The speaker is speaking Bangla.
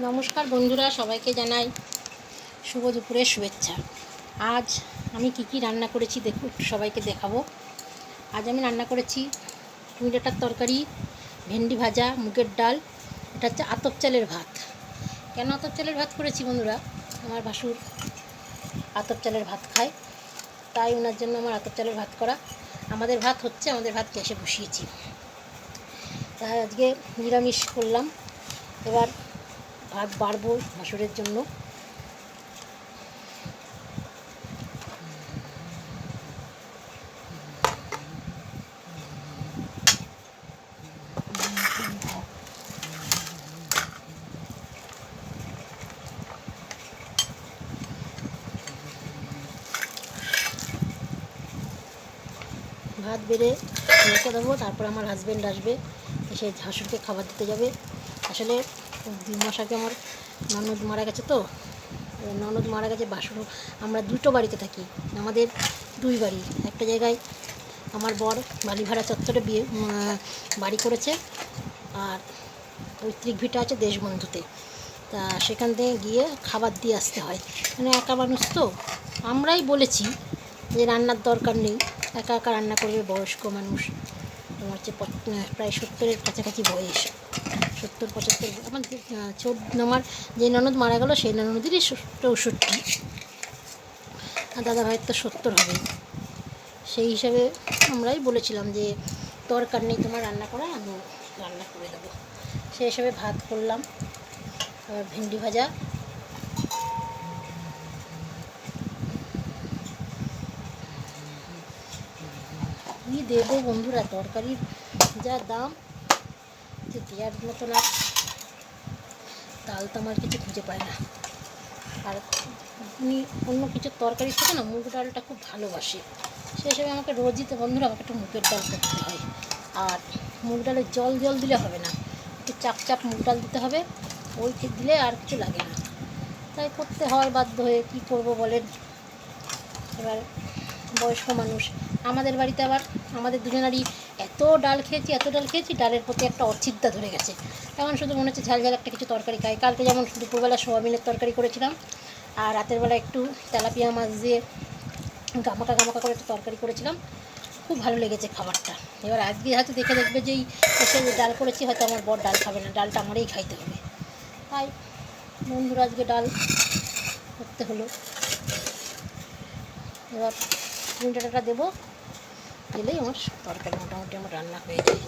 নমস্কার বন্ধুরা, সবাইকে জানাই শুভ দুপুরের শুভেচ্ছা। আজ আমি কি কি রান্না করেছি একটু সবাইকে দেখাবো। আজ আমি রান্না করেছি কুমিরাটার তরকারি, ভেন্ডি ভাজা, মুগের ডাল, এটা হচ্ছে আতপ চালের ভাত। কেন আতপ চালের ভাত করেছি বন্ধুরা? আমার ভাসুর আতপ চালের ভাত খায়, তাই ওনার জন্য আমার আতপ চালের ভাত করা। আমাদের ভাত হচ্ছে, আমাদের ভাত গ্যাসে বসিয়েছি। তাই আজকে নিরামিষ করলাম। এবার ভাত বাড়বো ভাসুরের জন্য। ভাত বেড়ে রেখে দেবো, তারপর আমার হাজব্যান্ড আসবে, এসে হাসুরকে খাবার দিতে যাবে। আসলে দুই মাস আগে আমার ননদ মারা গেছে তো ননদ মারা গেছে বাসুর আমরা দুটো বাড়িতে থাকি, আমাদের দুই বাড়ি। একটা জায়গায় আমার বর বালিভাড়া চত্বরে বিয়ে বাড়ি করেছে আর পৈতৃক ভিটা আছে দেশবন্ধুতে। তা সেখান থেকে গিয়ে খাবার দিয়ে আসতে হয়। মানে একা মানুষ তো। আমরাই বলেছি যে রান্নার দরকার নেই। একা একা রান্না করবে বয়স্ক মানুষ। তোমার হচ্ছে প্রায় সত্তরের কাছাকাছি বয়স। সত্তর পঁচাত্তর আমার চোদ্দ আমার যে ননদ মারা গেল, সেই ননদেরই চৌষট্টি। আর দাদা ভাইয়ের তো সত্তর হবে। সেই হিসাবে আমরাই বলেছিলাম যে, দরকার নেই তোমার রান্না করা আমি রান্না করে দেবো। সেই হিসাবে ভাত করলাম। আবার ভেন্ডি ভাজা। কী দেবো বন্ধুরা, তরকারির যা দাম যে দেওয়ার মতো না, ডাল তো আমার কিছু খুঁজে পায় না। আর উনি অন্য কিছু তরকারি থেকে না মুগ ডালটা খুব ভালোবাসে। সে হিসেবে আমাকে রোজই তো বন্ধুরা, আমাকে একটু মুগের ডাল করতে হয়। আর মুগ ডালে জল জল দিলে হবে না। একটু চাপ চাপ মুগ ডাল দিতে হবে, ওই দিলে আর কিছু লাগে না। তাই করতে হয় বাধ্য হয়ে, কী করব বলেন? এবার বয়স্ক মানুষ, আমাদের বাড়িতে আবার আমাদের দুজনারই এত ডাল খেয়েছি, এত ডাল খেয়েছি, ডালের প্রতি একটা অচিন্তা ধরে গেছে। এখন শুধু মনে হচ্ছে ঝাল ঝাল একটা কিছু তরকারি খাই। কালকে যেমন দুপুরবেলা সোয়াবিনের তরকারি করেছিলাম, আর রাতের বেলা একটু তেলাপিয়া মাছ দিয়ে গামাকা গামাকা করে একটু তরকারি করেছিলাম। খুব ভালো লেগেছে খাবারটা। এবার আজকে হয়তো দেখে দেখবে যে এই ডাল করেছি, হয়তো আমার বর ডাল খাবে না, ডালটা আমারই খাইতে হবে। তাই বন্ধুরা, আজকে ডাল করতে হলো। এবার ডাটাটা দেবো। দিলেই আমার তরকারি মোটামুটি আমার রান্না হয়ে যায়।